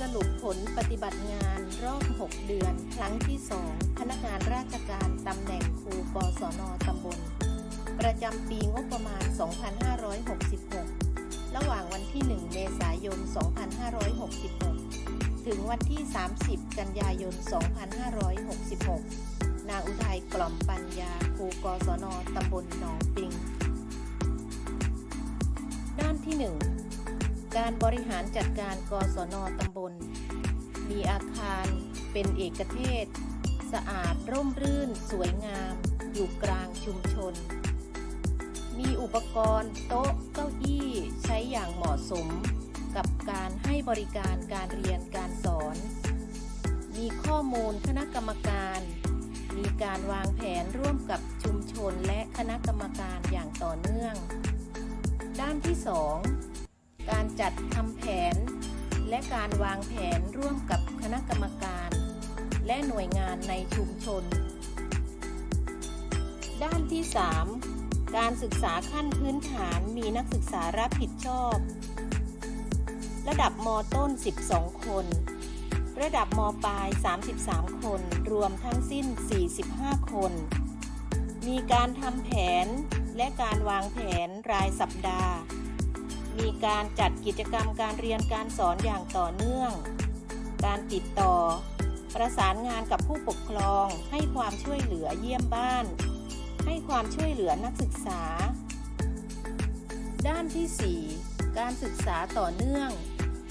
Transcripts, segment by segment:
สรุปผลปฏิบัติงานรอบ 6 เดือน ครั้งที่ 2 พนักงานราชการตำแหน่งครูกศนตำบล ประจำปีงบประมาณ 2566 ระหว่างวันที่ 1 เมษายน 2566 ถึงวันที่ 30 กันยายน 2566 นางอุทัยกล่อมปัญญาครูกศนตำบลหนองปิง ด้านที่ 1 การบริหารจัดการกศนตำบล มีอาคารเป็นเอกเทศ สะอาดร่มรื่น สวยงาม อยู่กลางชุมชน มีอุปกรณ์โต๊ะเก้าอี้ใช้อย่างเหมาะสม กับการให้บริการการเรียนการสอน มีข้อมูลคณะกรรมการ มีการวางแผนร่วมกับชุมชนและคณะกรรมการอย่างต่อเนื่อง ด้านที่ 2 จัดทำแผน และการวางแผนร่วมกับคณะกรรมการ และหน่วยงานในชุมชน ด้านที่ 3 การศึกษาขั้นพื้นฐานมีนักศึกษารับผิดชอบ ระดับมต้น 12 คน ระดับมปลาย 33 คน รวมทั้งสิ้น 45 คน มีการทำแผนและการวางแผนรายสัปดาห์ มีการจัดกิจกรรมการเรียนการสอนอย่างต่อเนื่อง การติดต่อ ประสานงานกับผู้ปกครอง ให้ความช่วยเหลือเยี่ยมบ้าน ให้ความช่วยเหลือนักศึกษา ด้านที่ 4 การศึกษาต่อเนื่อง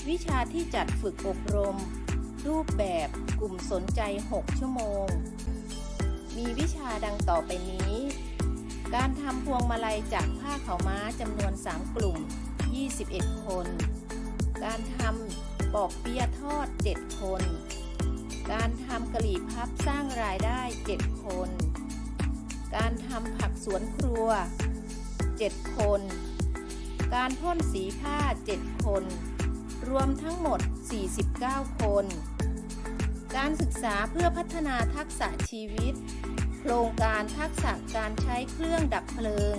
วิชาที่จัดฝึกอบรม รูปแบบกลุ่มสนใจ 6 ชั่วโมง มีวิชาดังต่อไปนี้ การทำพวงมาลัยจากผ้าขาวม้าจำนวน 3 กลุ่ม 21 คน การทำปอกเปียะทอด 7 คน การทำกะหรี่พับสร้างรายได้ 7 คน การทำผักสวนครัว 7 คน การพ่นสีผ้า 7 คน รวมทั้งหมด 49 คน การศึกษาเพื่อพัฒนาทักษะชีวิต โครงการทักษะการใช้เครื่องดับเพลิง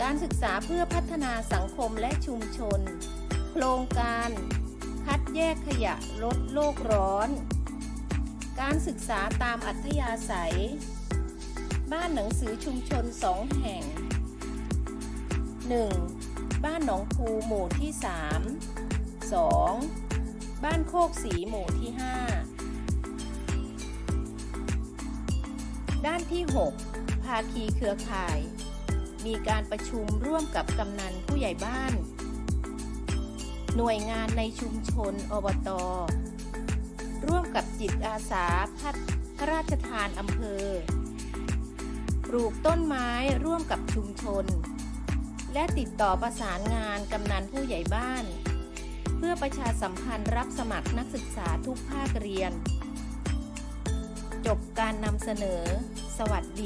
การศึกษาเพื่อพัฒนาสังคมและชุมชน โครงการคัดแยกขยะลดโลกร้อน การศึกษาตามอัธยาศัย บ้านหนังสือชุมชนสองแห่ง 1. บ้านหนองคูหมู่ที่ 3 2. บ้านโคกสีหมู่ที่ 5 ด้านที่ 6 ภาคีเครือข่าย มีการประชุมร่วมกับกำนันผู้ใหญ่บ้าน หน่วยงานในชุมชนอบต ร่วมกับจิตอาสาพัฒพระราชทานอำเภอ ปลูกต้นไม้ร่วมกับชุมชน และติดต่อประสานงานกำนันผู้ใหญ่บ้าน เพื่อประชาสัมพันธ์รับสมัครนักศึกษาทุกภาคเรียน จบการนำเสนอ สวัสดี